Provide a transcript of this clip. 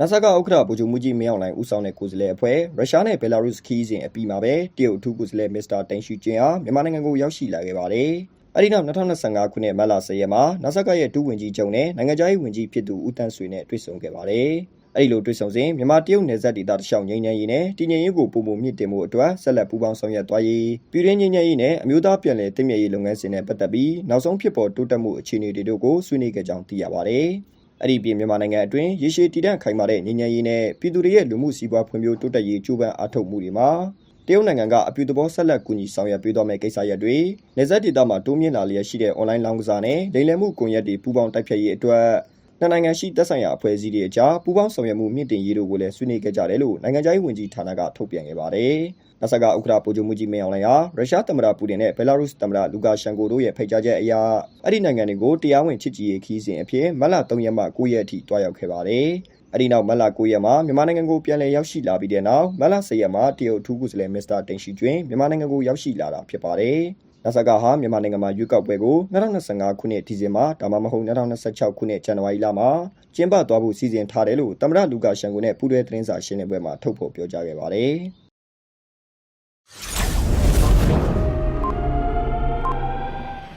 နာဆာကဥက္ကဋ္ဌဗိုလ်ချုပ်မှုကြီးမင်းအောင်လှိုင်ဦးဆောင်တဲ့ကိုယ်စားလှယ်အဖွဲ့ရုရှားနဲ့ဘယ်လာရုစ်ခီးစဉ်အပြီးမှာပဲတရုတ်အထူးကိုယ်စားလှယ်မစ္စတာတိန်ရှီကျင်းဟာမြန်မာနိုင်ငံကိုရောက်ရှိလာခဲ့ပါတယ်။အဲဒီနောက်2025ခုနှစ်မတ်လ10ရက်မှာနာဆာကရဲ့ဒုဝန်ကြီးချုပ်နဲ့နိုင်ငံခြားရေးဝန်ကြီးဖြစ်သူဦးတန်းဆွေနဲ့တွေ့ဆုံခဲ့ပါတယ်။အဲဒီလိုတွေ့ဆုံစဉ်မြန်မာတရုတ်နယ်စပ်ဒေသတခြားငြိမ်းချမ်းရေးနဲ့တည်ငြိမ်ရေးကိုပုံပုံမြင့်တင်မှုအတွက်ဆက်လက်ပူးပေါင်းဆောင်ရွက်သွားရေးပြည်တွင်းငြိမ်းချမ်းရေးနဲ့အမျိုးသားပြည်လည်တည်မြဲရေးလုပ်ငန်းစဉ်နဲ့ပတ်သက်ပြီးနောက်ဆုံးဖြစ်ပေါ်တိုးတက်မှုအခြေအနေတွေကိုဆွေးနွေးခဲ့ကြောင်းသိရပါတယ်။ အဲ့ဒီပြည်မြန်မာနိုင်ငံအတွင်းရေရှည်တည်တံ့ခိုင်မာတဲ့ငြိမ်းချမ်းရေးနဲ့ပြည်သူတွေရဲ့လူမှုစီးပွားဖွံ့ဖြိုးတိုးတက်ရေးကြိုးပမ်းအားထုတ်မှုတွေမှာတရုတ်နိုင်ငံကအပြုသဘောဆက်လက်ကူညီဆောင်ရွက်ပေးသွားမယ့်ကိစ္စရပ်တွေနေဆက်ဒေသမှာတိုးမြင့်လာလျက်ရှိတဲ့ online လောင်းကစားနဲ့လိမ်လည်မှုကွန်ရက်တွေပူးပေါင်းတိုက်ဖျက်ရေးအတွက် နှစ်နိုင်ငံရှိသက်ဆိုင်ရာအဖွဲ့အစည်းတွေအကြားပူးပေါင်းဆောင်ရွက်မှုမြင့်တင်ရေးတို့ကိုလည်းဆွေးနွေးခဲ့ကြတယ်လို့နိုင်ငံခြားရေးဝန်ကြီးဌာနကထုတ်ပြန်ခဲ့ပါတယ်။နဆကဥက္ကဋ္ဌဗိုလ်ချုပ်မှုကြီးမင်းအောင်လှိုင်ဟာရုရှားသမ္မတပူတင်နဲ့ဘယ်လာရုစ်သမ္မတလူကာရှန်ကိုတို့ရဲ့ဖိတ်ကြားချက်အရအဲ့ဒီနိုင်ငံတွေကိုတရားဝင်ချစ်ကြည်ရေးခီးစဉ်အဖြစ်မတ်လ3ရက်မှ9ရက်အထိတွားရောက်ခဲ့ပါတယ်။အဲ့ဒီနောက်မတ်လ9ရက်မှာမြန်မာနိုင်ငံကိုပြန်လည်ရောက်ရှိလာပြီးတဲ့နောက်မတ်လ10ရက်မှာတရုတ်အထူးကိုယ်စားလှယ်မစ္စတာတင်ရှိကျွင်းမြန်မာနိုင်ငံကိုရောက်ရှိလာတာဖြစ်ပါတယ်။ နာဆာကဟာမြန်မာနိုင်ငံမှာရွေးကောက်ပွဲကို2025ခုနှစ်ဒီဇင်ဘာဒါမှမဟုတ်2026ခုနှစ်ဇန်နဝါရီလမှာကျင်းပသွားဖို့စီစဉ်ထားတယ်လို့သမ္မတလူကာရှန်ကိုနဲ့ပူးတွဲသတင်းစာရှင်းလင်းပွဲမှာထုတ်ဖော်ပြောကြားခဲ့ပါတယ်။